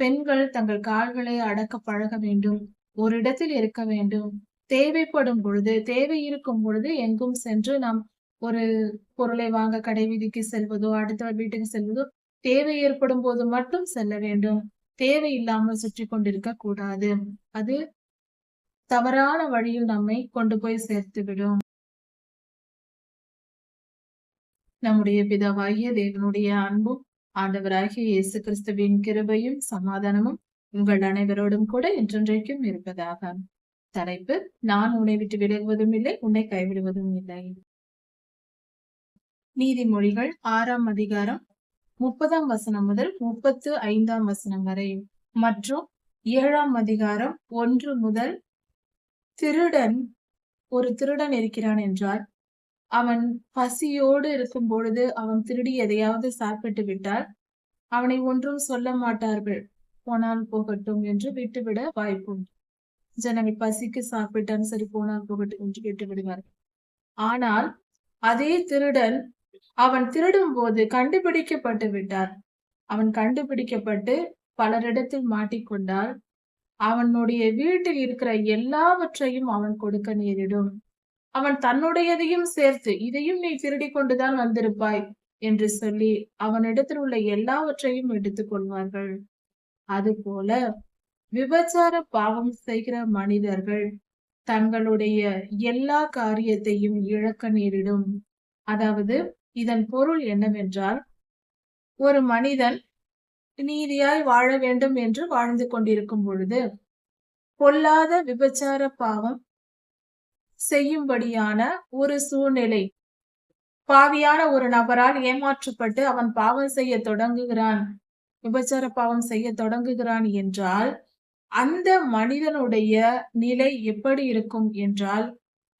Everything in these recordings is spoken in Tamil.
பெண்கள் தங்கள் கால்களை அடக்க பழக வேண்டும் ஒரு இடத்தில் இருக்க வேண்டும். தேவைப்படும் பொழுது தேவை இருக்கும் பொழுது எங்கும் சென்று நாம் ஒரு பொருளை வாங்க கடை வீதிக்கு செல்வதோ அடுத்த வீட்டுக்கு செல்வதோ தேவை ஏற்படும் போது மட்டும் செல்ல வேண்டும். தேவையில்லாமல் சுற்றி கொண்டிருக்க கூடாது. அது தவறான வழியில் நம்மை கொண்டு போய் சேர்த்து விடும். நம்முடைய பிதாவாகிய தேவனுடைய அன்பும் ஆண்டவராகிய இயேசு கிறிஸ்துவின் கிருபையும் சமாதானமும் உங்கள் அனைவரோடும் கூட என்றென்றைக்கும் இருப்பதாக. தலைப்பு நான் உன்னை விட்டு விலகுவதும் இல்லை உன்னை கைவிடுவதும் இல்லை. நீதிமொழிகள் ஆறாம் அதிகாரம் முப்பதாம் வசனம் முதல் முப்பத்து ஐந்தாம் வசனம் வரை மற்றும் ஏழாம் அதிகாரம் ஒன்று முதல் திருடன் ஒரு திருடன் இருக்கிறான் என்றால் அவன் பசியோடு இருக்கும் பொழுது அவன் திருடி எதையாவது சாப்பிட்டு விட்டால் அவனை ஒன்றும் சொல்ல மாட்டார்கள். போனால் போகட்டும் என்று விட்டுவிட வாய்ப்புண்டு ஜனங்கள் பசிக்கு சாப்பிட்டான் சரி போனால் போகட்டும் என்று விட்டு விடுவார்கள் ஆனால் அதே திருடன் அவன் திருடும் போது கண்டுபிடிக்கப்பட்டு விட்டார். அவன் கண்டுபிடிக்கப்பட்டு பலரிடத்தில் மாட்டிக்கொண்டால் அவனுடைய வீட்டில் இருக்கிற எல்லாவற்றையும் அவன் கொடுக்க நேரிடும். அவன் தன்னுடையதையும் சேர்த்து இதையும் நீ திருடி கொண்டுதான் வந்திருப்பாய் என்று சொல்லி அவனிடத்தில் உள்ள எல்லாவற்றையும் எடுத்துக் கொள்வார்கள். அதுபோல விபச்சார பாவம் செய்கிற மனிதர்கள் தங்களுடைய எல்லா காரியத்தையும் இழக்க நேரிடும். அதாவது இதன் பொருள் என்னவென்றால் ஒரு மனிதன் நீதியாய் வாழ வேண்டும் என்று வாழ்ந்து கொண்டிருக்கும் பொழுது பொல்லாத விபச்சார பாவம் செய்யும்படியான ஒரு சூழ்நிலை. பாவியான ஒரு நபரால் ஏமாற்றப்பட்டு அவன் பாவம் செய்ய தொடங்குகிறான். விபச்சார பாவம் செய்ய தொடங்குகிறான் என்றால் அந்த மனிதனுடைய நிலை எப்படி இருக்கும் என்றால்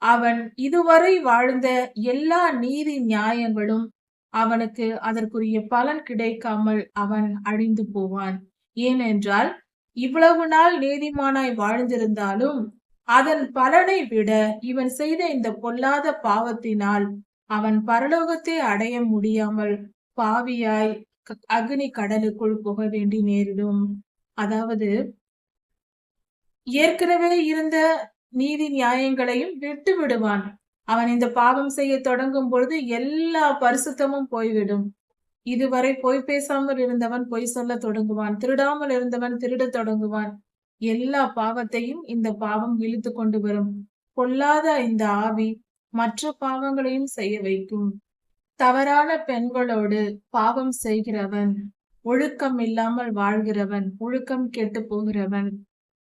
அவன் இதுவரை வாழ்ந்த எல்லா நீதி நியாயங்களும் அவனுக்கு அதற்குரிய பலன் கிடைக்காமல் அவன் அழிந்து போவான். ஏனென்றால் இவ்வளவு நாள் நீதிமானாய் வாழ்ந்திருந்தாலும் அதன் பலனை விட இவன் செய்த இந்த பொல்லாத பாவத்தினால் அவன் பரலோகத்தை அடைய முடியாமல் பாவியாய் அக்னி கடலுக்குள் புக வேண்டி நேரிடும். அதாவது ஏற்கனவே இருந்த நீதி நியாயங்களையும் விட்டு விடுவான். அவன் இந்த பாவம் செய்ய தொடங்கும் பொழுது எல்லா பரிசுத்தமும் போய்விடும். இதுவரை பொய் பேசாமல் இருந்தவன் பொய் சொல்ல தொடங்குவான். திருடாமல் இருந்தவன் திருட தொடங்குவான். எல்லா பாவத்தையும் இந்த பாவம் இழுத்து கொண்டு வரும். பொல்லாத இந்த ஆவி மற்ற பாவங்களையும் செய்ய வைக்கும். தவறான பெண்களோடு பாவம் செய்கிறவன் ஒழுக்கம் இல்லாமல் வாழ்கிறவன் ஒழுக்கம் கெட்டு போகிறவன்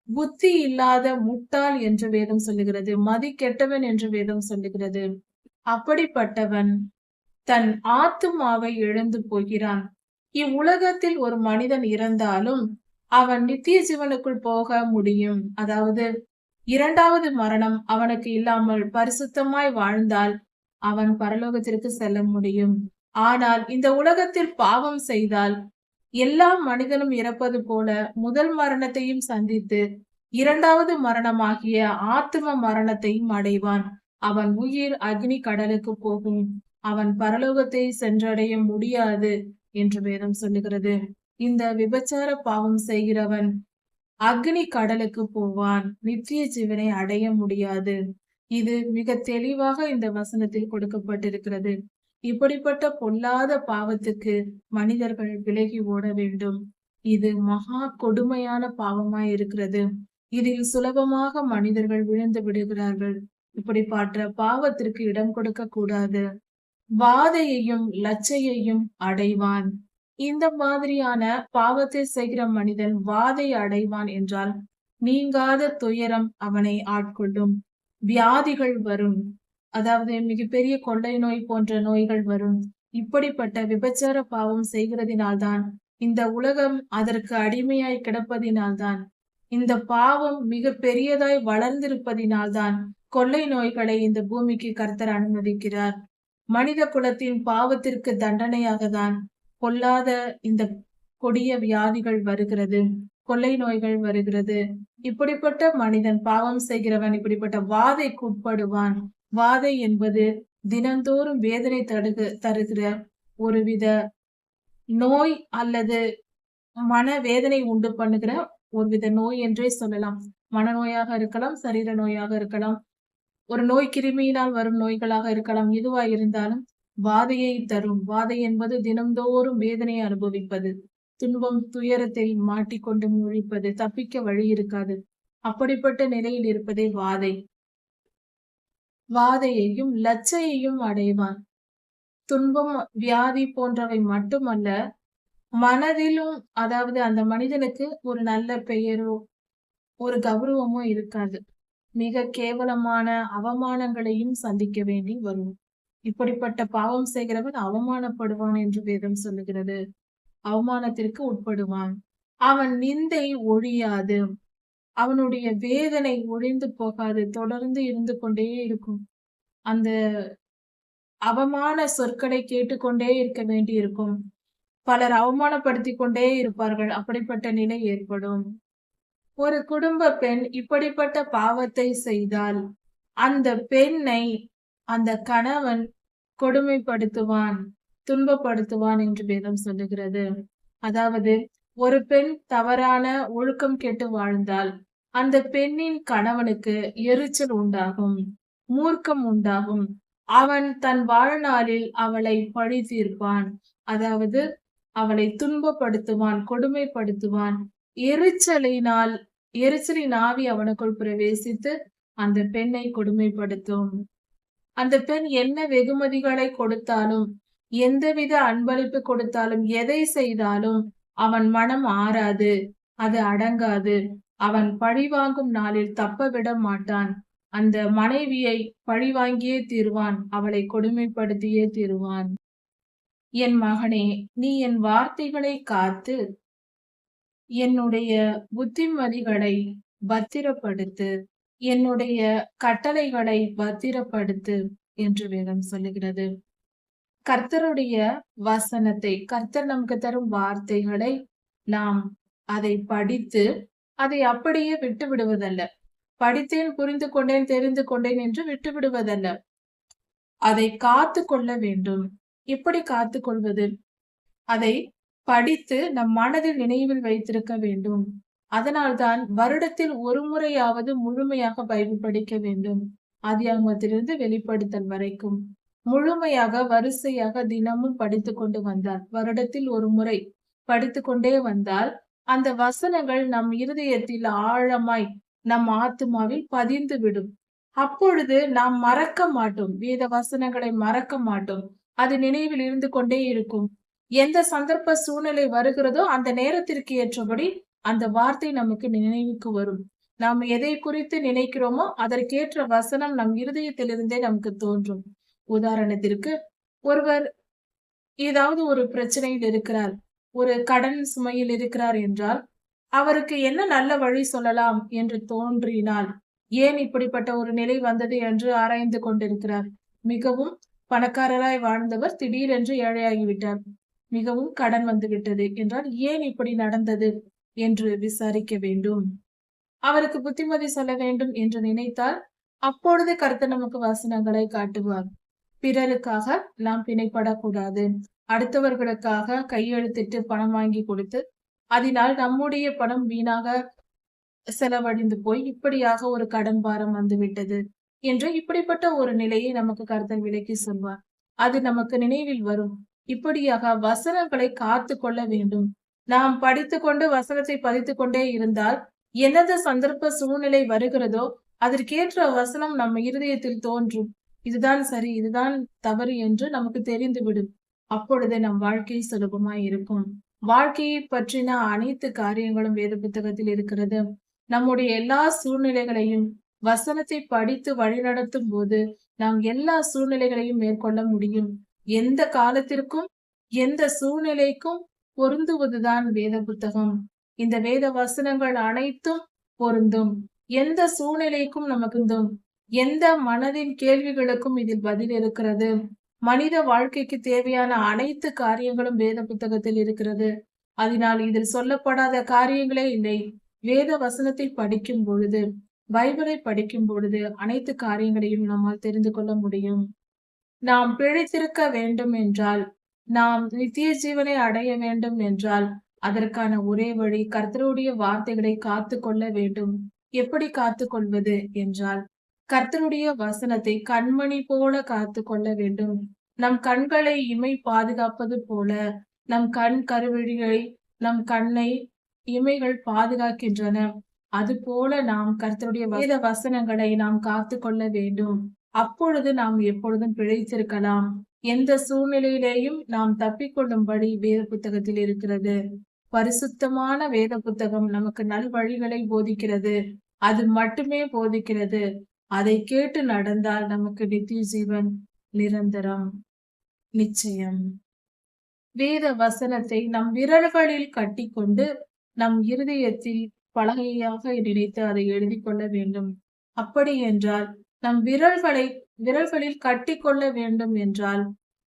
புத்தி இல்லாத முட்டாள் என்று வேதம் சொல்லுகிறது மதி கெட்டவன் என்று வேதம் சொல்லுகிறது. அப்படிப்பட்டவன் தன் ஆத்துமாவை இழந்து போகிறான். இவ்வுலகத்தில் ஒரு மனிதன் இறந்தாலும் அவன் நித்திய ஜீவனுக்குள் போக முடியும். அதாவது இரண்டாவது மரணம் அவனுக்கு இல்லாமல் பரிசுத்தமாய் வாழ்ந்தால் அவன் பரலோகத்திற்கு செல்ல முடியும். ஆனால் இந்த உலகத்தில் பாவம் செய்தால் எல்லா மனிதனும் இறப்பது போல முதல் மரணத்தையும் சந்தித்து இரண்டாவது மரணமாகிய ஆத்தும மரணத்தையும் அடைவான். அவன் உயிர் அக்னி கடலுக்கு போகும். அவன் பரலோகத்தை சென்றடைய முடியாது என்று வேதம் சொல்லுகிறது. இந்த விபச்சார பாவம் செய்கிறவன் அக்னி கடலுக்கு போவான். நித்திய ஜீவனை அடைய முடியாது. இது மிக தெளிவாக இந்த வசனத்தில் கொடுக்கப்பட்டிருக்கிறது. இப்படிப்பட்ட பொல்லாத பாவத்துக்கு மனிதர்கள் விலகி ஓட வேண்டும். இது மகா கொடுமையான பாவமாய் இருக்கிறது. இதில் சுலபமாக மனிதர்கள் விழுந்து விடுகிறார்கள். இப்படிப்பட்ட பாவத்திற்கு இடம் கொடுக்க கூடாது. வாதையையும் லச்சையையும் அடைவான். இந்த மாதிரியான பாவத்தை செய்கிற மனிதன் வாதை அடைவான் என்றால் நீங்காத துயரம் அவனை ஆட்கொள்ளும். வியாதிகள் வரும். அதாவது மிகப்பெரிய கொள்ளை நோய் போன்ற நோய்கள் வரும். இப்படிப்பட்ட விபச்சார பாவம் செய்கிறதினால்தான் இந்த உலகம் அதற்கு அடிமையாய் கிடப்பதினால்தான் இந்த பாவம் மிக பெரியதாய் வளர்ந்திருப்பதினால்தான் கொள்ளை நோய்களை இந்த பூமிக்கு கர்த்தர் அனுமதிக்கிறார். மனித குலத்தின் பாவத்திற்கு தண்டனையாக தான் பொல்லாத இந்த கொடிய வியாதிகள் வருகிறது கொள்ளை நோய்கள் வருகிறது. இப்படிப்பட்ட மனிதன் பாவம் செய்கிறவன் இப்படிப்பட்ட வாதைக்கு உட்படுவான் வாதை என்பது தினந்தோறும் வேதனை தடுக தருகிற ஒருவித நோய் அல்லது மன வேதனை உண்டு பண்ணுகிற ஒருவித நோய் என்றே சொல்லலாம். மனநோயாக இருக்கலாம் சரீர நோயாக இருக்கலாம். ஒரு நோய் கிருமியினால் வரும் நோய்களாக இருக்கலாம். எதுவா இருந்தாலும் வாதையை தரும். வாதை என்பது தினம்தோறும் வேதனையை அனுபவிப்பது. துன்பம் துயரத்தில் மாட்டிக்கொண்டு முழிப்பது. தப்பிக்க வழி இருக்காது. அப்படிப்பட்ட நிலையில் இருப்பதே வாதை. வாதையையும் லச்சையையும் அடைவான். துன்பம் வியாதி போன்றவை மட்டுமல்ல மனதிலும் அதாவது அந்த மனிதனுக்கு ஒரு நல்ல பெயரோ ஒரு கௌரவமோ இருக்காது. மிக கேவலமான அவமானங்களையும் சந்திக்க வேண்டி வரும். இப்படிப்பட்ட பாவம் செய்கிறவன் அவமானப்படுவான் என்று வேதம் சொல்லுகிறது. அவமானத்திற்கு உட்படுவான். அவன் நிந்தை ஒழியாது. அவனுடைய வேதனை ஒழிந்து போகாது தொடர்ந்து இருந்து கொண்டே இருக்கும். அந்த அவமான சொற்களை கேட்டுக்கொண்டே இருக்க வேண்டி இருக்கும் பலர் அவமானப்படுத்தி கொண்டே இருப்பார்கள் அப்படிப்பட்ட நிலை ஏற்படும். ஒரு குடும்ப பெண் இப்படிப்பட்ட பாவத்தை செய்தால் அந்த பெண்ணை அந்த கணவன் கொடுமைப்படுத்துவான் துன்பப்படுத்துவான் என்று வேதம் சொல்லுகிறது. அதாவது ஒரு பெண் தவறான ஒழுக்கம் கெட்டு வாழ்ந்தால் அந்த பெண்ணின் கணவனுக்கு எரிச்சல் உண்டாகும் மூர்க்கம் உண்டாகும். அவன் தன் வாழ்நாளில் அவளை பழி தீர்ப்பான். அதாவது அவளை துன்பப்படுத்துவான் கொடுமைப்படுத்துவான். எரிச்சலினால் எரிச்சலின் ஆவி அவனுக்குள் பிரவேசித்து அந்த பெண்ணை கொடுமைப்படுத்தும். அந்த பெண் என்ன வெகுமதிகளை கொடுத்தாலும் எந்தவித அன்பளிப்பு கொடுத்தாலும் எதை செய்தாலும் அவன் மனம் ஆறாது அது அடங்காது. அவன் பழிவாங்கும் நாளில் தப்ப விட மாட்டான். அந்த மனைவியை பழிவாங்கியே தீர்வான் அவளை கொடுமைப்படுத்தியே தீர்வான். என் மகனே நீ என் வார்த்தைகளை காத்து என்னுடைய புத்திமதிகளை பத்திரப்படுத்து. என்னுடைய கட்டளைகளை பத்திரப்படுத்து என்று வேதம் சொல்லுகிறது. கர்த்தருடைய வசனத்தை கர்த்தர் நமக்கு தரும் வார்த்தைகளை நாம் அதை படித்து அதை அப்படியே விட்டு விடுவதல்ல படித்தேன் புரிந்து கொண்டேன் தெரிந்து கொண்டேன் என்று விட்டு விடுவதல்ல அதை காத்து கொள்ள வேண்டும். எப்படி காத்து கொள்வது அதை படித்து நம் மனதில் நினைவில் வைத்திருக்க வேண்டும். அதனால்தான் வருடத்தில் ஒரு முறையாவது முழுமையாக பைபிள் படிக்க வேண்டும். ஆதியாகமத்திலிருந்து வெளிப்படுத்தல் வரைக்கும் முழுமையாக வரிசையாக தினமும் படித்து கொண்டு வந்தார். வருடத்தில் ஒரு முறை படித்து கொண்டே வந்தால் அந்த வசனங்கள் நம் இருதயத்தில் ஆழமாய் நம் ஆத்மாவில் பதிந்து விடும். அப்பொழுது நாம் மறக்க மாட்டோம். வேத வசனங்களை மறக்க மாட்டோம். அது நினைவில் இருந்து கொண்டே இருக்கும். எந்த சந்தர்ப்ப சூழ்நிலை வருகிறதோ அந்த நேரத்திற்கு ஏற்றபடி அந்த வார்த்தை நமக்கு நினைவுக்கு வரும். நாம் எதை குறித்து நினைக்கிறோமோ அதற்கேற்ற வசனம் நம் இருதயத்திலிருந்தே நமக்கு தோன்றும். உதாரணத்திற்கு ஒருவர் ஏதாவது ஒரு பிரச்சனையில் இருக்கிறார் ஒரு கடன் சுமையில் இருக்கிறார் என்றால் அவருக்கு என்ன நல்ல வழி சொல்லலாம் என்று தோன்றினால் ஏன் இப்படிப்பட்ட ஒரு நிலை வந்தது என்று ஆராய்ந்து கொண்டிருக்கிறார். மிகவும் பணக்காரராய் வாழ்ந்தவர் திடீரென்று ஏழையாகிவிட்டார். மிகவும் கடன் வந்துவிட்டது என்றால் ஏன் இப்படி நடந்தது? என்று விசாரிக்க வேண்டும். அவருக்கு புத்திமதி சொல்ல வேண்டும் என்று நினைத்தால் அப்பொழுது கருத்து நமக்கு வசனங்களை காட்டுவார். பிறருக்காக நாம் பிணைப்படக்கூடாது. அடுத்தவர்களுக்காக கையெழுத்திட்டு பணம் வாங்கி கொடுத்து அதனால் நம்முடைய பணம் வீணாக செலவழிந்து போய் இப்படியாக ஒரு கடன் பாரம் வந்துவிட்டது என்று இப்படிப்பட்ட ஒரு நிலையை நமக்கு கருத்தன் விலக்கி சொல்வார். அது நமக்கு நினைவில் வரும். இப்படியாக வசனங்களை காத்து கொள்ள வேண்டும். நாம் படித்து கொண்டு வசனத்தை பதித்து கொண்டே இருந்தால் எந்தெந்த சந்தர்ப்ப சூழ்நிலை வருகிறதோ அதற்கேற்ற வசனம் நம்ம இருதயத்தில் தோன்றும். இதுதான் சரி இதுதான் தவறு என்று நமக்கு தெரிந்துவிடும். அப்பொழுது நம் வாழ்க்கை சுலபமாய் இருக்கும். வாழ்க்கையை பற்றின அனைத்து காரியங்களும் வேத புத்தகத்தில் இருக்கிறது. நம்முடைய எல்லா சூழ்நிலைகளையும் வசனத்தை படித்து வழிநடத்தும் போது நாம் எல்லா சூழ்நிலைகளையும் மேற்கொள்ள முடியும். எந்த காலத்திற்கும் எந்த சூழ்நிலைக்கும் பொருந்துவதுதான் வேத புத்தகம். இந்த வேத வசனங்கள் அனைத்தும் பொருந்தும். எந்த சூழ்நிலைக்கும் நமக்கு எந்த மனதின் கேள்விகளுக்கும் இதில் பதில் இருக்கிறது. மனித வாழ்க்கைக்கு தேவையான அனைத்து காரியங்களும் வேத புத்தகத்தில் இருக்கிறது. அதனால் இதில் சொல்லப்படாத காரியங்களே இல்லை. வேத வசனத்தை படிக்கும் பொழுது பைபிளை படிக்கும் பொழுது அனைத்து காரியங்களையும் நம்மால் தெரிந்து கொள்ள முடியும். நாம் பிழைத்திருக்க வேண்டும் என்றால் நாம் நித்திய ஜீவனை அடைய வேண்டும் என்றால் அதற்கான ஒரே வழி கர்த்தருடைய வார்த்தைகளை காத்து கொள்ள வேண்டும். எப்படி காத்து கொள்வது என்றால் கர்த்தருடைய வசனத்தை கண்மணி போல காத்து கொள்ள வேண்டும். நம் கண்களை இமை பாதுகாப்பது போல நம் கண் கருவழிகளை நம் கண்ணை இமைகள் பாதுகாக்கின்றன. அதுபோல நாம் கர்த்தருடைய வேத வசனங்களை நாம் காத்து கொள்ள வேண்டும். அப்பொழுது நாம் எப்பொழுதும் பிழைத்திருக்கலாம். எந்த சூழ்நிலையிலேயும் நாம் தப்பிக்கொள்ளும்படி வேத புத்தகத்தில் இருக்கிறது. பரிசுத்தமான வேத புத்தகம் நமக்கு நல் வழிகளை போதிக்கிறது. அது மட்டுமே போதிக்கிறது. அதை கேட்டு நடந்தால் நமக்கு நித்திய ஜீவன் நிரந்தரம். நிச்சயம். வேத வசனத்தை நம் விரல்களில் கட்டிக்கொண்டு நம் இருதயத்தில் பலகையாக நினைத்து அதை எழுதி கொள்ள வேண்டும். அப்படி என்றால் நம் விரல்களை விரல்களில் கட்டி கொள்ள வேண்டும் என்றால்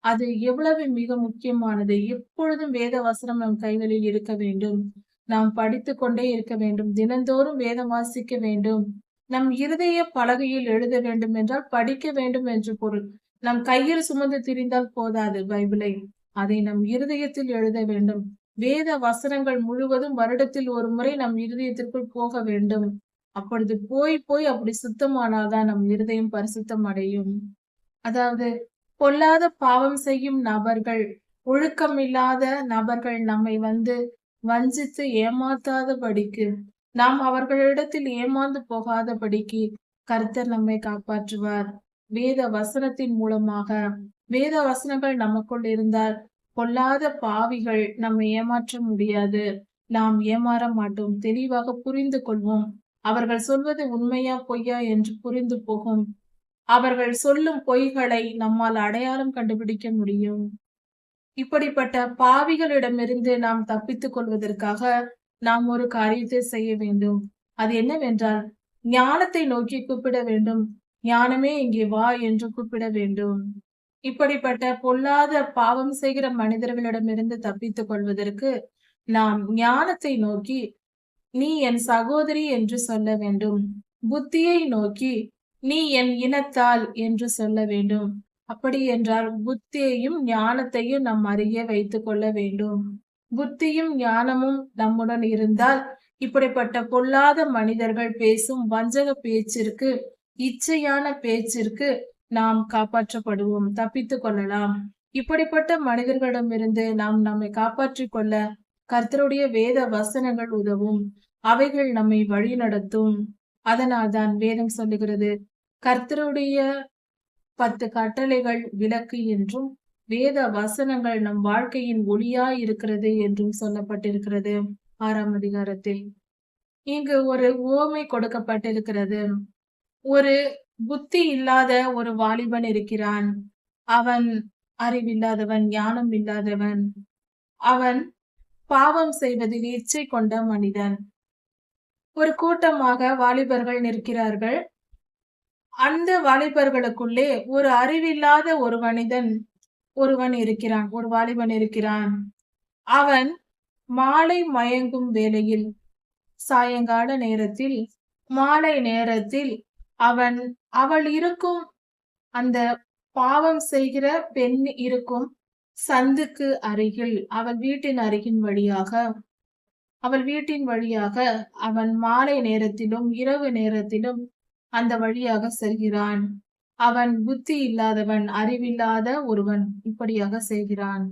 அது எவ்வளவு மிக முக்கியமானது. எப்பொழுதும் வேத வசனம் நம் கைகளில் இருக்க வேண்டும். நாம் படித்து கொண்டே இருக்க வேண்டும். தினந்தோறும் வேதம் வாசிக்க வேண்டும். நம் இருதய பலகையில் எழுத வேண்டும் என்றால் படிக்க வேண்டும் என்று பொருள். நம் கையில் சுமந்து திரிந்தால் போதாது பைபிளை. அதை நம் இருதயத்தில் எழுத வேண்டும். வேத வசனங்கள் முழுவதும் வருடத்தில் ஒரு முறை நம் இருதயத்திற்குள் போக வேண்டும். அப்பொழுது போய் போய் அப்படி சுத்தமானாதான் நம் இருதயம் பரிசுத்தம் அடையும் அதாவது பொல்லாத பாவம் செய்யும் நபர்கள் ஒழுக்கம் இல்லாத நபர்கள் நம்மை வந்து வஞ்சித்து ஏமாத்தாதபடிக்கு நாம் அவர்களிடத்தில் ஏமாந்து போகாதபடிக்கு கர்த்தர் நம்மை காப்பாற்றுவார். வேத வசனத்தின் மூலமாக வேத வசனங்கள் நமக்குள் இருந்தால் பொல்லாத பாவிகள் நம்மை ஏமாற்ற முடியாது. நாம் ஏமாற மாட்டோம். தெளிவாக புரிந்து கொள்வோம். அவர்கள் சொல்வது உண்மையா பொய்யா என்று புரிந்து போகும். அவர்கள் சொல்லும் பொய்களை நம்மால் அடையாளம் கண்டுபிடிக்க முடியும். இப்படிப்பட்ட பாவிகளிடமிருந்து நாம் தப்பித்துக் கொள்வதற்காக நாம் ஒரு காரியத்தை செய்ய வேண்டும். அது என்னவென்றால் ஞானத்தை நோக்கி கூப்பிட வேண்டும். ஞானமே இங்கே வா என்று கூப்பிட வேண்டும். இப்படிப்பட்ட பொல்லாத பாவம் செய்கிற மனிதர்களிடமிருந்து தப்பித்துக் கொள்வதற்கு நாம் ஞானத்தை நோக்கி நீ என் சகோதரி என்று சொல்ல வேண்டும். புத்தியை நோக்கி நீ என் இனத்தால் என்று சொல்ல வேண்டும். அப்படி என்றால் புத்தியையும் ஞானத்தையும் நம் அருகே வைத்துக் கொள்ள வேண்டும். புத்தியும் ஞானமும் நம்முடன் இருந்தால் இப்படிப்பட்ட பொல்லாத மனிதர்கள் பேசும் வஞ்சக பேச்சிற்கு இச்சையான பேச்சிற்கு நாம் காப்பாற்றப்படுவோம். தப்பித்துக் கொள்ளலாம். இப்படிப்பட்ட மனிதர்களிடமிருந்து நாம் நம்மை காப்பாற்றிக் கொள்ள கர்த்தருடைய வேத வசனங்கள் உதவும். அவைகள் நம்மை வழி நடத்தும். அதனால்தான் வேதம் சொல்லுகிறது கர்த்தருடைய பத்து கட்டளைகள் விளக்கு என்றும் வேத வசனங்கள் நம் வாழ்க்கையின் ஒளியா இருக்கிறது என்றும் சொல்லப்பட்டிருக்கிறது. ஆறாம் அதிகாரத்தில். இங்கு ஒரு ஓமை கொடுக்கப்பட்டிருக்கிறது. ஒரு புத்தி இல்லாத ஒரு வாலிபன் இருக்கிறான். அவன் அறிவில்லாதவன் ஞானம் இல்லாதவன். அவன் பாவம் செய்வதில் இச்சை கொண்ட மனிதன். ஒரு கூட்டமாக வாலிபர்கள் நிற்கிறார்கள். அந்த வாலிபர்களுக்குள்ளே ஒரு அறிவில்லாத ஒரு மனிதன் ஒருவன் இருக்கிறான் ஒரு வாலிபன் இருக்கிறான். அவன் மாலை மயங்கும் வேளையில் சாயங்கால நேரத்தில் மாலை நேரத்தில் அவன் அவள் இருக்கும் அந்த பாவம் செய்கிற பெண் இருக்கும் சந்துக்கு அருகில் அவள் வீட்டின் அருகின் வழியாக அவள் வீட்டின் வழியாக அவன் மாலை நேரத்திலும் இரவு நேரத்திலும் அந்த வழியாக செல்கிறான். அவன் புத்தி இல்லாதவன் அறிவில்லாத ஒருவன் இப்படியாக செய்கிறான்.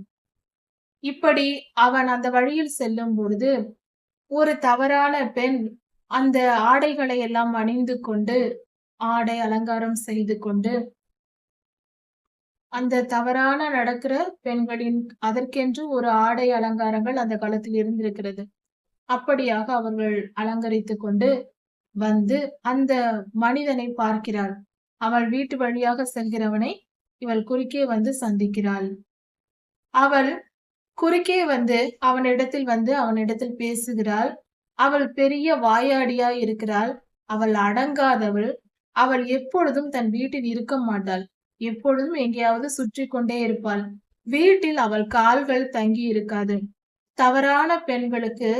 இப்படி அவன் அந்த வழியில் செல்லும் பொழுது ஒரு தவறான பெண் அந்த ஆடைகளை எல்லாம் அணிந்து கொண்டு ஆடை அலங்காரம் செய்து கொண்டு அந்த தவறான நடக்கிற பெண்களின் அதற்கென்று ஒரு ஆடை அலங்காரங்கள் அந்த காலத்தில் இருந்திருக்கிறது. அப்படியாக அவர்கள் அலங்கரித்து கொண்டு வந்து அந்த மனிதனை பார்க்கிறாள் அவள் வீட்டு வழியாக செல்கிறவனை இவள் குறுக்கே வந்து சந்திக்கிறாள். அவள் குறுக்கே வந்து அவனிடத்தில் வந்து அவனிடத்தில் பேசுகிறாள். அவள் பெரிய வாயாடியா இருக்கிறாள். அவள் அடங்காதவள். அவள் எப்பொழுதும் தன் வீட்டில் இருக்க மாட்டாள். எப்பொழுதும் எங்கேயாவது சுற்றி கொண்டே இருப்பாள். வீட்டில் அவள் கால்கள் தங்கி இருக்காது தவறான பெண்களுக்கு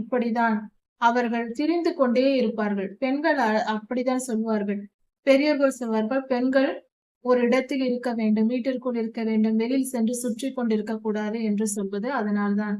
இப்படிதான். அவர்கள் திரிந்து கொண்டே இருப்பார்கள். பெண்கள் அப்படிதான் சொல்வார்கள். பெரியவர்கள் சொல்வார்கள் பெண்கள் ஒரு இடத்தில் இருக்க வேண்டும் வீட்டிற்குள் இருக்க வேண்டும் வெளியில் சென்று சுற்றி கொண்டிருக்க கூடாது என்று சொல்வது அதனால்தான்.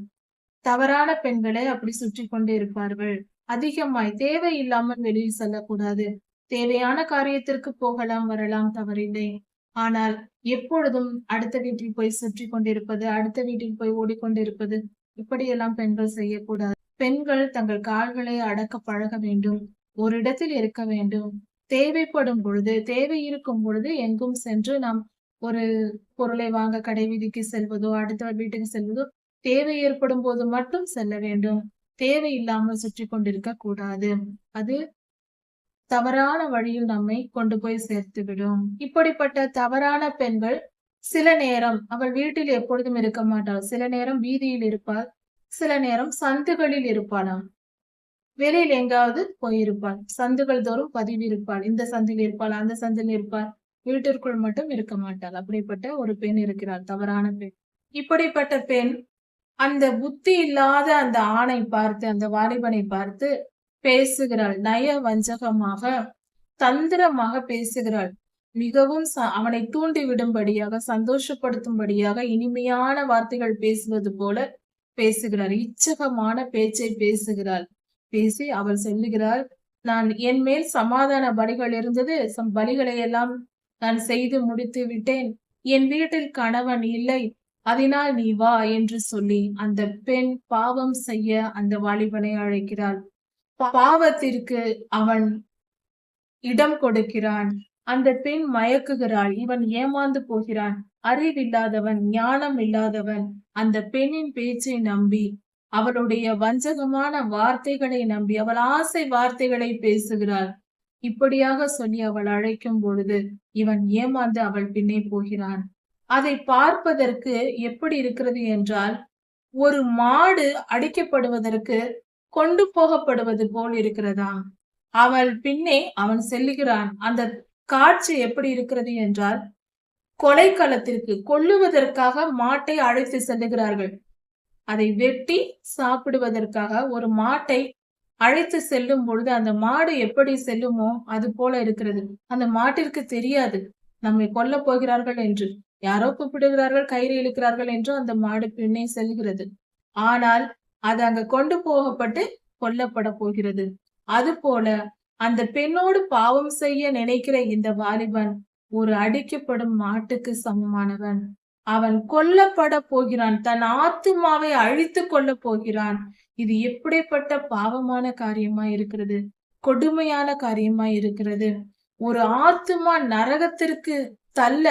தவறான பெண்களை அப்படி சுற்றி கொண்டு இருப்பார்கள். அதிகமாய் தேவை இல்லாமல் வெளியில் செல்லக்கூடாது. தேவையான காரியத்திற்கு போகலாம் வரலாம் தவறில்லை. ஆனால் எப்பொழுதும் அடுத்த வீட்டில் போய் சுற்றி கொண்டிருப்பது அடுத்த வீட்டில் போய் ஓடிக்கொண்டிருப்பது இப்படியெல்லாம் பெண்கள் செய்யக்கூடாது. பெண்கள் தங்கள் கால்களை அடக்க பழக வேண்டும் ஒரு இடத்தில் இருக்க வேண்டும். தேவைப்படும் பொழுது தேவை இருக்கும் பொழுது எங்கும் சென்று நாம் ஒரு பொருளை வாங்க கடை வீதிக்கு செல்வதோ அடுத்த வீட்டுக்கு செல்வதோ தேவை ஏற்படும் போது மட்டும் செல்ல வேண்டும். தேவையில்லாமல் சுற்றி கொண்டிருக்க கூடாது. அது தவறான வழியில் நம்மை கொண்டு போய் சேர்த்து விடும். இப்படிப்பட்ட தவறான பெண்கள் சில நேரம் அவள் வீட்டில் எப்பொழுதும் இருக்க மாட்டாள். சில நேரம் வீதியில் இருப்பாள். சில நேரம் சந்துகளில் இருப்பாளாம். வெளியில் எங்காவது போயிருப்பாள். சந்துகள் தோறும் பதிவு இருப்பாள் இந்த சந்தில் இருப்பாள் அந்த சந்தில் இருப்பாள். வீட்டிற்குள் மட்டும் இருக்க மாட்டாள். அப்படிப்பட்ட ஒரு பெண் இருக்கிறாள். தவறான பெண். இப்படிப்பட்ட பெண் அந்த புத்தி இல்லாத அந்த ஆணை பார்த்து அந்த வாலிபனை பார்த்து பேசுகிறாள். நய வஞ்சகமாக தந்திரமாக பேசுகிறாள். மிகவும் அவனை தூண்டி விடும்படியாக சந்தோஷப்படுத்தும்படியாக இனிமையான வார்த்தைகள் பேசுவது போல பேசுகிறாள் இச்சகமான பேச்சை பேசுகிறாள் பேசி அவள் சொல்லுகிறாள் நான் என் மேல் சமாதான பலிகள் இருந்தது. பலிகளை எல்லாம் நான் செய்து முடித்து விட்டேன். என் வீட்டில் கணவன் இல்லை. அதனால் நீ வா என்று சொல்லி அந்த பெண் பாவம் செய்ய அந்த வாலிபனை அழைக்கிறாள். பாவத்திற்கு அவன் இடம் கொடுக்கிறான். அந்த பெண் மயக்குகிறாள். இவன் ஏமாந்து போகிறான். அறிவில்லாதவன் ஞானம் இல்லாதவன் அந்த பெண்ணின் பேச்சை நம்பி அவளுடைய வஞ்சகமான வார்த்தைகளை நம்பி அவள் ஆசை வார்த்தைகளை பேசுகிறாள். இப்படியாக சொல்லி அவள் அழைக்கும் பொழுது இவன் ஏமாந்து அவள் பின்னே போகிறான். அதை பார்ப்பதற்கு எப்படி இருக்கிறது என்றால் ஒரு மாடு அடிக்கப்படுவதற்கு கொண்டு போகப்படுவது போல் இருக்கிறதா? அவள் பின்னே அவன் செல்லுகிறான். அந்த காட்சி எப்படி இருக்கிறது என்றால் கொலைக்களத்திற்கு கொல்லுவதற்காக மாட்டை அழைத்து செல்லுகிறார்கள். அதை வெட்டி சாப்பிடுவதற்காக ஒரு மாட்டை அழைத்து செல்லும் பொழுது அந்த மாடு எப்படி செல்லுமோ அது போல இருக்கிறது. அந்த மாட்டிற்கு தெரியாது. நம்மை கொல்ல போகிறார்கள் என்று. யாரோ கூப்பிடுகிறார்கள் கயிறு இழுக்கிறார்கள் என்று அந்த மாடு பின்னே செல்கிறது. ஆனால் அது அங்க கொண்டு போகப்பட்டு கொல்லப்பட போகிறது. அது போல அந்த பெண்ணோடு பாவம் செய்ய நினைக்கிற இந்த வாலிபன் ஒரு அடிக்கப்படும் மாட்டுக்கு சமமானவன். அவன் கொல்லப்பட போகிறான். தன் ஆத்துமாவை அழித்து கொள்ள போகிறான். இது எப்படிப்பட்ட பாவமான காரியமா இருக்கிறது? கொடுமையான காரியமா இருக்கிறது? ஒரு ஆத்துமா நரகத்திற்கு தள்ள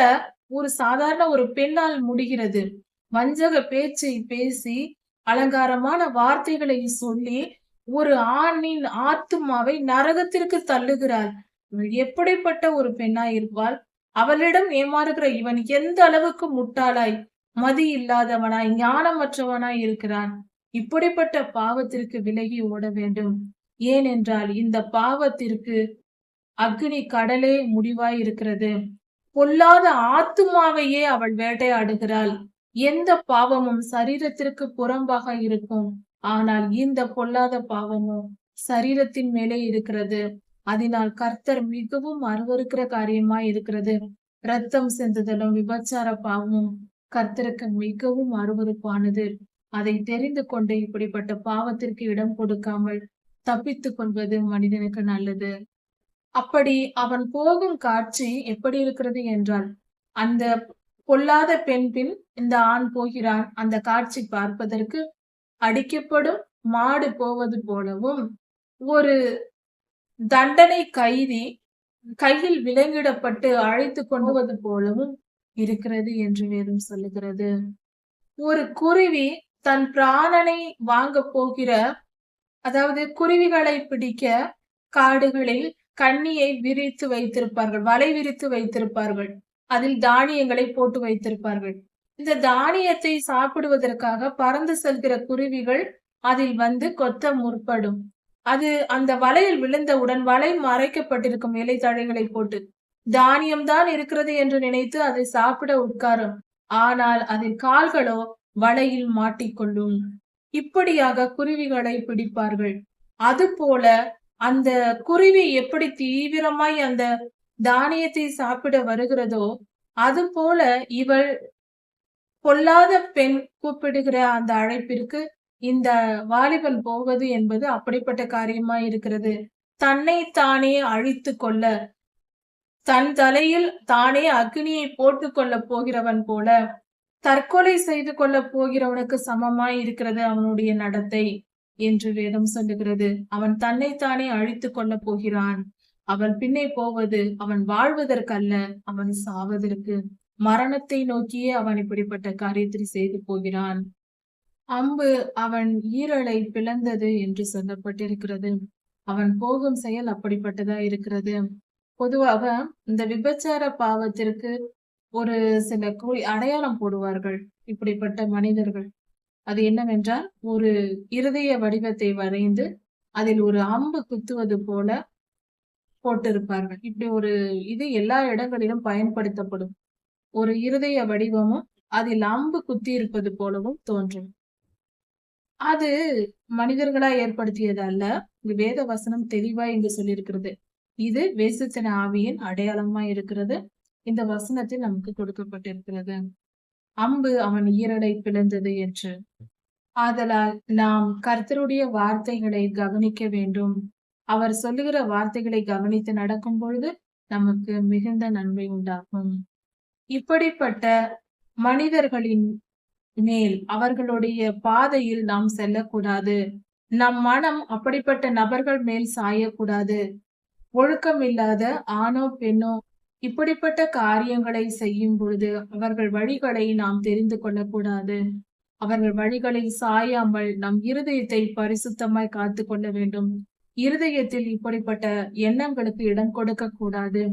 ஒரு சாதாரண ஒரு பெண்ணால் முடிகிறது. வஞ்சக பேச்சை பேசி அலங்காரமான வார்த்தைகளை சொல்லி ஒரு ஆணின் ஆத்துமாவை நரகத்திற்கு தள்ளுகிறாள். எப்படிப்பட்ட ஒரு பெண்ணாய் இருப்பாள்? அவளிடம் ஏமாறுகிற இவன் எந்த அளவுக்கு முட்டாளாய் மதி இல்லாதவனாய் ஞானமற்றவனாய் இருக்கிறான்? இப்படிப்பட்ட பாவத்திற்கு விலகி ஓட வேண்டும். ஏனென்றால் இந்த பாவத்திற்கு அக்னி கடலே முடிவாய் இருக்கிறது. பொல்லாத ஆத்துமாவையே அவள் வேட்டையாடுகிறாள். எந்த பாவமும் சரீரத்திற்கு புறம்பாக இருக்கும். ஆனால் இந்த பொல்லாத பாவமும் சரீரத்தின் மேலே இருக்கிறது. அதனால் கர்த்தர் மிகவும் அருவருக்கிற காரியமா இருக்கிறது. ரத்தம் செந்துதலும் விபச்சார பாவமும் கர்த்தருக்கு மிகவும் அருவறுப்பானது அதை தெரிந்து கொண்டு இப்படிப்பட்ட பாவத்திற்கு இடம் கொடுக்காமல் தப்பித்துக் கொள்வது மனிதனுக்கு நல்லது. அப்படி அவன் போகும் காட்சி எப்படி இருக்கிறது என்றால் அந்த பொல்லாத பெண் பின் இந்த ஆண் போகிறான். அந்த காட்சி பார்ப்பதற்கு அடிக்கப்படும் மாடு போவது போலவும் ஒரு தண்டனை கைதி கையில் விலங்கிடப்பட்டு அழைத்து கொண்டுவது போலவும் இருக்கிறது என்று வேதம் சொல்லுகிறது. ஒரு குருவி தன் பிராணனை வாங்க போகிற அதாவது குருவிகளை பிடிக்க காடுகளில் கண்ணியை விரித்து வைத்திருப்பார்கள் வலை விரித்து வைத்திருப்பார்கள் அதில் தானியங்களை போட்டு வைத்திருப்பார்கள். இந்த தானியத்தை சாப்பிடுவதற்காக பறந்து செல்கிற குருவிகள் அதில் வந்து கொத்த முற்படும். அது அந்த வலையில் விழுந்தவுடன் வலை மறைக்கப்பட்டிருக்கும் இலை தழைகளை போட்டு தானியம்தான் இருக்கிறது என்று நினைத்து அதை சாப்பிட உட்காரும். ஆனால் அதில் கால்களோ வலையில் மாட்டிக்கொள்ளும். இப்படியாக குருவிகளை பிடிப்பார்கள். அது போல அந்த குருவி எப்படி தீவிரமாய் அந்த தானியத்தை சாப்பிட வருகிறதோ அது போல இவள் பொல்லாத பெண் கூப்பிடுகிற அந்த அழைப்பிற்கு இந்த வாலிபன் போவது என்பது அப்படிப்பட்ட காரியமா இருக்கிறது. தன்னை தானே அழித்து கொள்ள தன் தலையில் தானே அக்னியை போட்டுக் கொள்ள போகிறவன் போல தற்கொலை செய்து கொள்ள போகிறவனுக்கு சமமாய் இருக்கிறது அவனுடைய நடத்தை என்று வேதம் சொல்லுகிறது. அவன் தன்னைத்தானே அழித்துக் கொள்ள போகிறான். அவன் பின்னே போவது அவன் வாழ்வதற்கல்ல அவன் சாவதற்கு. மரணத்தை நோக்கியே அவன் இப்படிப்பட்ட காரியத்தை செய்து போகிறான். அம்பு அவன் ஈரலை பிளந்தது என்று சொல்லப்பட்டிருக்கிறது. அவன் போகும் செயல் அப்படிப்பட்டதா இருக்கிறது. பொதுவாக இந்த விபச்சார பாவத்திற்கு ஒரு சில குறி அடையாளம் போடுவார்கள் இப்படிப்பட்ட மனிதர்கள். அது என்னவென்றால் ஒரு இருதய வடிவத்தை வரைந்து அதில் ஒரு அம்பு குத்துவது போல போட்டிருப்பார்கள். இப்படி ஒரு இது எல்லா இடங்களிலும் பயன்படுத்தப்படும். ஒரு இருதய வடிவமும் அதில் அம்பு குத்தி இருப்பது போலவும் தோன்றும். அது மனிதர்களா ஏற்படுத்தியது அல்ல வேத வசனம் தெளிவா இங்கு சொல்லியிருக்கிறது. இது வேசுத்தன ஆவியின் அடையாளமா இருக்கிறது. இந்த வசனத்தில் நமக்கு கொடுக்கப்பட்டிருக்கிறது. அம்பு அவன் ஈரடை பிளந்தது என்று. ஆதலால் நாம் கர்த்தருடைய வார்த்தைகளை கவனிக்க வேண்டும். அவர் சொல்லுகிற வார்த்தைகளை கவனித்து நடக்கும் பொழுது நமக்கு மிகுந்த நன்மை உண்டாகும். இப்படிப்பட்ட மனிதர்களின் மேல் அவர்களுடைய பாதையில் நாம் செல்லக்கூடாது. நம் மனம் அப்படிப்பட்ட நபர்கள் மேல் சாயக்கூடாது. ஒழுக்கம் இல்லாத ஆணோ பெண்ணோ இப்படிப்பட்ட காரியங்களை செய்யும் பொழுது அவர்கள் வழிகளை நாம் தெரிந்து கொள்ளக்கூடாது. அவர்கள் வழிகளை சாயாமல் நம் இருதயத்தை பரிசுத்தமாய் காத்து கொள்ள வேண்டும். இருதயத்தில் இப்படிப்பட்ட எண்ணங்களுக்கு இடம் கொடுக்க கூடாது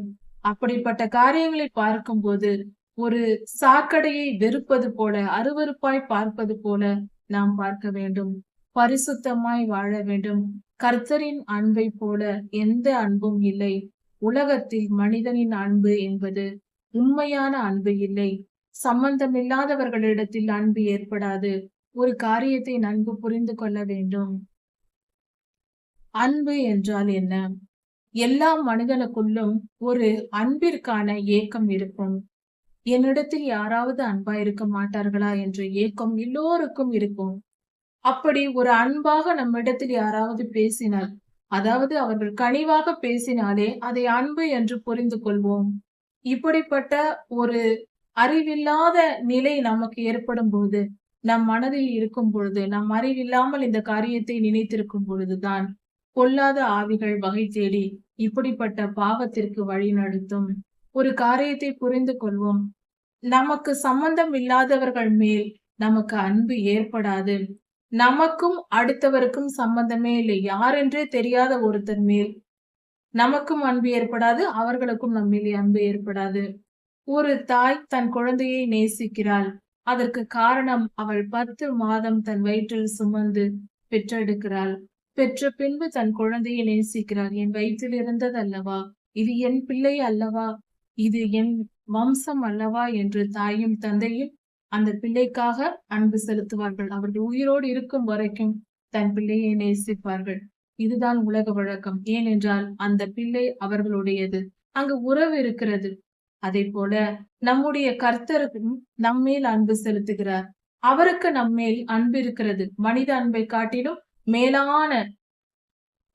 அப்படிப்பட்ட காரியங்களை பார்க்கும்போது ஒரு சாக்கடையை வெறுப்பது போல அருவருப்பாய் பார்ப்பது போல நாம் பார்க்க வேண்டும். பரிசுத்தமாய் வாழ வேண்டும். கர்த்தரின் அன்பை போல எந்த அன்பும் இல்லை. உலகத்தில் மனிதனின் அன்பு என்பது உண்மையான அன்பு இல்லை. சம்பந்தமில்லாதவர்களிடத்தில் அன்பு ஏற்படாது. ஒரு காரியத்தை நன்கு புரிந்து கொள்ள வேண்டும். அன்பு என்றால் என்ன? எல்லா மனிதனுக்குள்ளும் ஒரு அன்பிற்கான ஏக்கம் இருக்கும். என்னிடத்தில் யாராவது அன்பா இருக்க மாட்டார்களா என்ற ஏக்கம் எல்லோருக்கும் இருக்கும். அப்படி ஒரு அன்பாக நம்மிடத்தில் யாராவது பேசினார் அதாவது அவர்கள் கனிவாக பேசினாலே அதை அன்பு என்று புரிந்து கொள்வோம். இப்படிப்பட்ட ஒரு அறிவில்லாத நிலை நமக்கு ஏற்படும் போது நம் மனதில் இருக்கும் பொழுது நம் அறிவில்லாமல் இந்த காரியத்தை நினைத்திருக்கும் பொழுதுதான் பொல்லாத ஆவிகள் வகை தேடி இப்படிப்பட்ட பாவத்திற்கு வழி நடத்தும் ஒரு காரியத்தை புரிந்து கொள்வோம். நமக்கு சம்பந்தம் இல்லாதவர்கள் மேல் நமக்கு அன்பு ஏற்படாது. நமக்கும் அடுத்தவருக்கும் சம்பந்தமே இல்லை. யாரென்றே தெரியாத ஒருத்தர் மேல் நமக்கும் அன்பு ஏற்படாது அவர்களுக்கும் நம்மிலே அன்பு ஏற்படாது. ஒரு தாய் தன் குழந்தையை நேசிக்கிறாள். அதற்கு காரணம் அவள் பத்து மாதம் தன் வயிற்றில் சுமந்து பெற்றெடுக்கிறாள். பெற்ற பின்பு தன் குழந்தையை நேசிக்கிறார் என் வயிற்றில் இருந்தது அல்லவா இது என் பிள்ளை அல்லவா? இது என் வம்சம் அல்லவா என்று தாயும் தந்தையும் அந்த பிள்ளைக்காக அன்பு செலுத்துவார்கள். அவர்கள் உயிரோடு இருக்கும் வரைக்கும் தன் பிள்ளையை நேசிப்பார்கள். இதுதான் உலக வழக்கம். ஏனென்றால் அந்த பிள்ளை அவர்களுடையது. அங்கு உறவு இருக்கிறது. அதே போல நம்முடைய கர்த்தருக்கும் நம்மேல் அன்பு செலுத்துகிறார். அவருக்கு நம்மேல் அன்பு இருக்கிறது. மனித அன்பை காட்டிலும் மேலான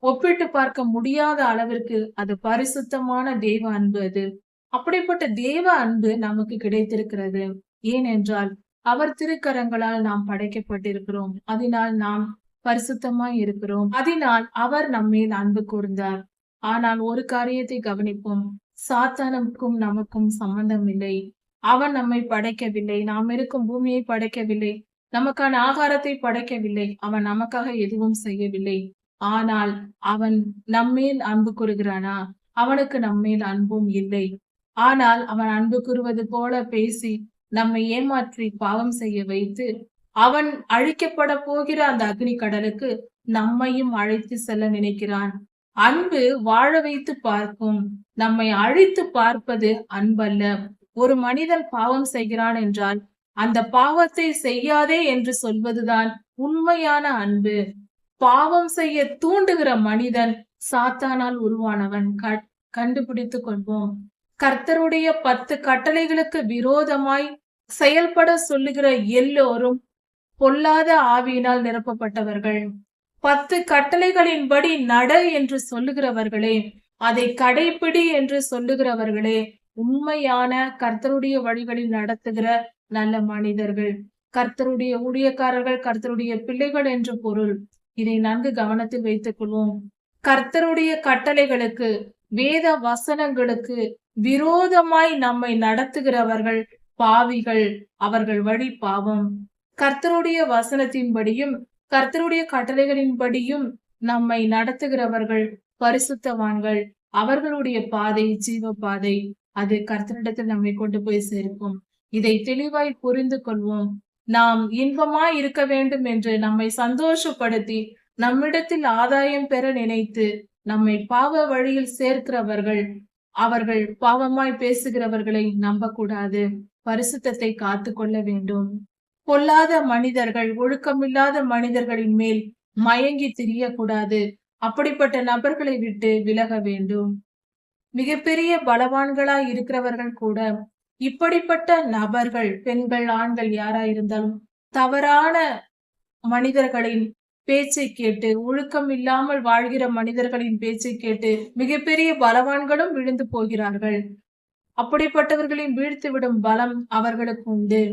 ஒப்பிட்டு பார்க்க முடியாத அளவிற்கு அது பரிசுத்தமான தெய்வ அன்பு அது. அப்படிப்பட்ட தேவ அன்பு நமக்கு கிடைத்திருக்கிறது. ஏனென்றால் அவர் திருக்கரங்களால் நாம் படைக்கப்பட்டிருக்கிறோம். அதனால் நாம் பரிசுத்தமாய் இருக்கிறோம். அதனால் அவர் நம்மேல் அன்பு கூர்ந்தார். ஆனால் ஒரு காரியத்தை கவனிப்போம். சாத்தானுக்கும் நமக்கும் சம்பந்தம் இல்லை அவன் நம்மை படைக்கவில்லை. நாம் இருக்கும் பூமியை படைக்கவில்லை. நமக்கான ஆகாரத்தை படைக்கவில்லை. அவன் நமக்காக எதுவும் செய்யவில்லை. ஆனால் அவன் நம்மேல் அன்பு கூறுகிறானா? அவனுக்கு நம்மேல் அன்பும் இல்லை. ஆனால் அவன் அன்பு கூறுவது போல பேசி நம்மை ஏமாற்றி பாவம் செய்ய வைத்து அவன் அழிக்கப்பட போகிற அந்த அக்னி கடலுக்கு நம்மையும் அழைத்து செல்ல நினைக்கிறான். அன்பு வாழ வைத்து பார்க்கும் நம்மை அழித்து பார்ப்பது அன்பல்ல. ஒரு மனிதன் பாவம் செய்கிறான் என்றால் அந்த பாவத்தை செய்யாதே என்று சொல்வதுதான் உண்மையான அன்பு. பாவம் செய்ய தூண்டுகிற மனிதன் சாத்தானால் உருவானவன். கண்டுபிடித்துக் கொள்வோம். கர்த்தருடைய பத்து கட்டளைகளுக்கு விரோதமாய் செயல்பட சொல்லுகிற எல்லோரும் பொல்லாத ஆவியினால் நிரப்பப்பட்டவர்கள். பத்து கட்டளைகளின்படி நட என்று சொல்லுகிறவர்களே அதை கடைப்பிடி என்று சொல்லுகிறவர்களே உண்மையான கர்த்தருடைய வழிகளில் நடத்துகிற நல்ல மனிதர்கள். கர்த்தருடைய ஊழியக்காரர்கள் கர்த்தருடைய பிள்ளைகள் என்று பொருள். இதை நன்கு கவனத்தில் வைத்துக் கொள்வோம். கர்த்தருடைய கட்டளைகளுக்கு வேத வசனங்களுக்கு விரோதமாய் நம்மை நடத்துகிறவர்கள் பாவிகள் அவர்கள் வழி பாவம். கர்த்தருடைய வசனத்தின்படியும் கர்த்தருடைய கட்டளைகளின்படியும் நம்மை நடத்துகிறவர்கள் பரிசுத்தவான்கள். அவர்களுடைய பாதை ஜீவ பாதை அது கர்த்தரிடத்தில் நம்மை கொண்டு போய் சேர்க்கும். இதை தெளிவாய் புரிந்து கொள்வோம். நாம் இன்பமாய் இருக்க வேண்டும் என்று நம்மை சந்தோஷப்படுத்தி நம்மிடத்தில் ஆதாயம் பெற நினைத்து நம்மை பாவ வழியில் சேர்க்கிறவர்கள் அவர்கள் பாவமாய் பேசுகிறவர்களை நம்பக்கூடாது. பரிசுத்தத்தை காத்து கொள்ள வேண்டும். பொல்லாத மனிதர்கள் ஒழுக்கமில்லாத மனிதர்களின் மேல் மயங்கி திரியக்கூடாது. அப்படிப்பட்ட நபர்களை விட்டு விலக வேண்டும். மிகப்பெரிய பலவான்களாய் இருக்கிறவர்கள் கூட இப்படிப்பட்ட நபர்கள் பெண்கள் ஆண்கள் யாரா இருந்தாலும் தவறான மனிதர்களின் பேச்சை கேட்டு ஒழுக்கம் இல்லாமல் வாழ்கிற மனிதர்களின் பேச்சை கேட்டு மிகப்பெரிய பலவான்களும் விழுந்து போகிறார்கள். அப்படிப்பட்டவர்களின் வீழ்த்து விடும் பலம் அவர்களுக்கு உண்டு.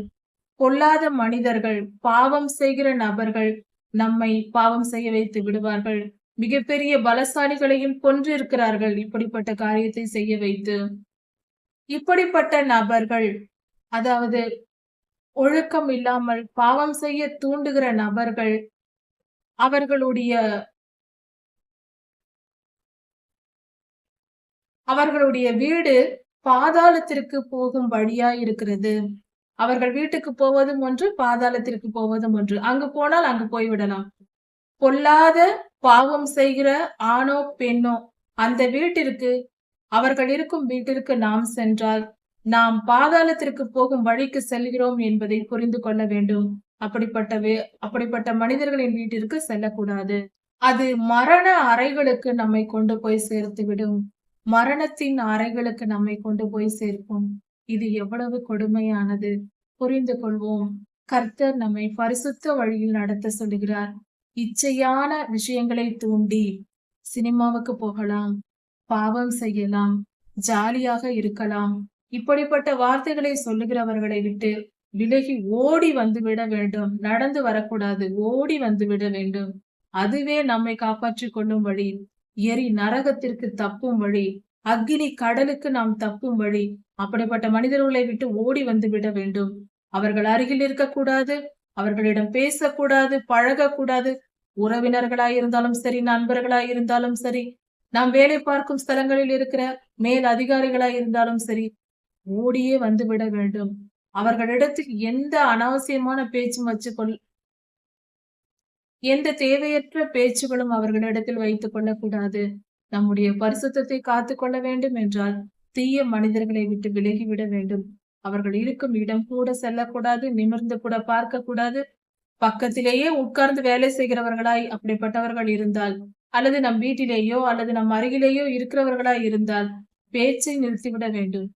பொல்லாத மனிதர்கள் பாவம் செய்கிற நபர்கள் நம்மை பாவம் செய்ய வைத்து விடுவார்கள். மிகப்பெரிய பலசாலிகளையும் கொன்றிருக்கிறார்கள் இப்படிப்பட்ட காரியத்தை செய்ய வைத்து. இப்படிப்பட்ட நபர்கள் அதாவது ஒழுக்கம் இல்லாமல் பாவம் செய்ய தூண்டுகிற நபர்கள் அவர்களுடைய அவர்களுடைய வீடு பாதாளத்திற்கு போகும் வழியா இருக்கிறது. அவர்கள் வீட்டுக்கு போவதும் ஒன்று பாதாளத்திற்கு போவதும் ஒன்று. அங்கு போனால் அங்கு போய்விடலாம் பொல்லாத பாவம் செய்கிற ஆணோ பெண்ணோ அந்த வீட்டிற்கு அவர்கள் இருக்கும் வீட்டிற்கு நாம் சென்றால் நாம் பாதாளத்திற்கு போகும் வழிக்கு செல்கிறோம் என்பதை புரிந்து கொள்ள வேண்டும். அப்படிப்பட்ட அப்படிப்பட்ட மனிதர்களின் வீட்டிற்கு செல்லக்கூடாது. அது மரண அறைகளுக்கு நம்மை கொண்டு போய் சேர்த்து விடும். மரணத்தின் அறைகளுக்கு நம்மை கொண்டு போய் சேர்க்கும் இது எவ்வளவு கொடுமையானது. புரிந்து கொள்வோம். கர்த்தர் நம்மை பரிசுத்த வழியில் நடத்த சொல்லுகிறார். இச்சையான விஷயங்களை தூண்டி சினிமாவுக்கு போகலாம். பாவம் செய்யலாம். ஜாலியாக இருக்கலாம். இப்படிப்பட்ட வார்த்தைகளை சொல்லுகிறவர்களை விட்டு விலகி ஓடி வந்து விட வேண்டும். நடந்து வரக்கூடாது. ஓடி வந்து விட வேண்டும். அதுவே நம்மை காப்பாற்றிக் கொள்ளும் வழி. எரி நரகத்திற்கு தப்பும் வழி. அக்னி கடலுக்கு நாம் தப்பும் வழி. அப்படிப்பட்ட மனிதர்களை விட்டு ஓடி வந்து விட வேண்டும். அவர்கள் அருகில் இருக்கக்கூடாது. அவர்களிடம் பேசக்கூடாது. பழகக்கூடாது. உறவினர்களாயிருந்தாலும் சரி நண்பர்களாயிருந்தாலும் சரி நாம் வேலை பார்க்கும் ஸ்தலங்களில் இருக்கிற மேல் அதிகாரிகளாய் இருந்தாலும் சரி ஓடியே வந்து விட வேண்டும். அவர்களிடத்தில் எந்த அனாவசியமான பேச்சும் வச்சுக்கொள் எந்த தேவையற்ற பேச்சுகளும் அவர்களிடத்தில் வைத்துக் கொள்ளக்கூடாது. நம்முடைய பரிசுத்தத்தை காத்து கொள்ள வேண்டும் என்றால் தீய மனிதர்களை விட்டு விலகிவிட வேண்டும். அவர்கள் இருக்கும் இடம் கூட செல்லக்கூடாது நிமிர்ந்து கூட பார்க்க கூடாது பக்கத்திலேயே உட்கார்ந்து வேலை செய்கிறவர்களாய் அப்படிப்பட்டவர்கள் இருந்தால் அல்லது நம் வீட்டிலேயோ அல்லது நம் அருகிலேயோ இருக்கிறவர்களாய் இருந்தால் பேச்சை நிறுத்திவிட வேண்டும்.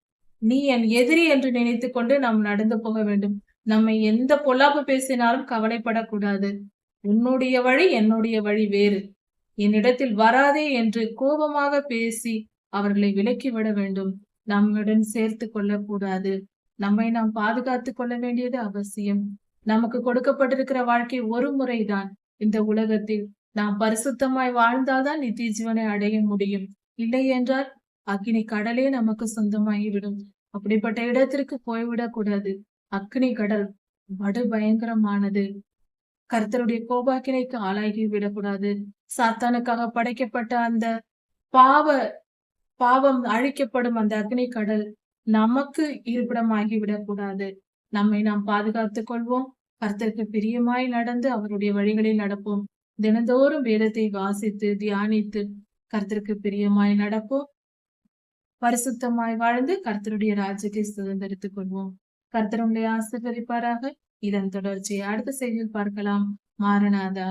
நீ என் எதிரி என்று நினைத்து கொண்டு நாம் நடந்து போக வேண்டும். நம்மை எந்த பொல்லாப்பு பேசினாலும் கவலைப்படக்கூடாது. உன்னுடைய வழி என்னுடைய வழி வேறு. என்னிடத்தில் வராதே என்று கோபமாக பேசி அவர்களை விலக்கிவிட வேண்டும். நம்முடன் சேர்த்து கொள்ளக்கூடாது. நம்மை நாம் பாதுகாத்து கொள்ள வேண்டியது அவசியம். நமக்கு கொடுக்கப்பட்டிருக்கிற வாழ்க்கை ஒரு முறைதான். இந்த உலகத்தில் நாம் பரிசுத்தமாய் வாழ்ந்தால்தான் நித்திய ஜீவனை அடைய முடியும். இல்லை என்றால் அக்னி கடலே நமக்கு சொந்தமாகிவிடும். அப்படிப்பட்ட இடத்திற்கு போய்விடக் கூடாது. அக்னி கடல் வடு பயங்கரமானது. கர்த்தருடைய கோபாக்கினைக்கு ஆளாகி விடக்கூடாது. சாத்தானுக்காக படைக்கப்பட்ட அந்த பாவ பாவம் அழிக்கப்படும் அந்த அக்னி கடல் நமக்கு இருப்பிடமாகி விடக்கூடாது. நம்மை நாம் பாதுகாத்துக் கொள்வோம். கர்த்தருக்கு பிரியமாய் நடந்து அவருடைய வழிகளில் நடப்போம். தினந்தோறும் வேதத்தை வாசித்து தியானித்து கர்த்தருக்கு பிரியமாய் நடப்போம். பரிசுத்தமாய் வாழ்ந்து கர்த்தருடைய ராஜ்யத்தை சுதந்திரித்துக் கொள்வோம். கர்த்தருடைய ஆசிர்வதிப்பாராக. இதன் தொடர்ச்சியை அடுத்த செய்தியில் பார்க்கலாம். மாரநாதா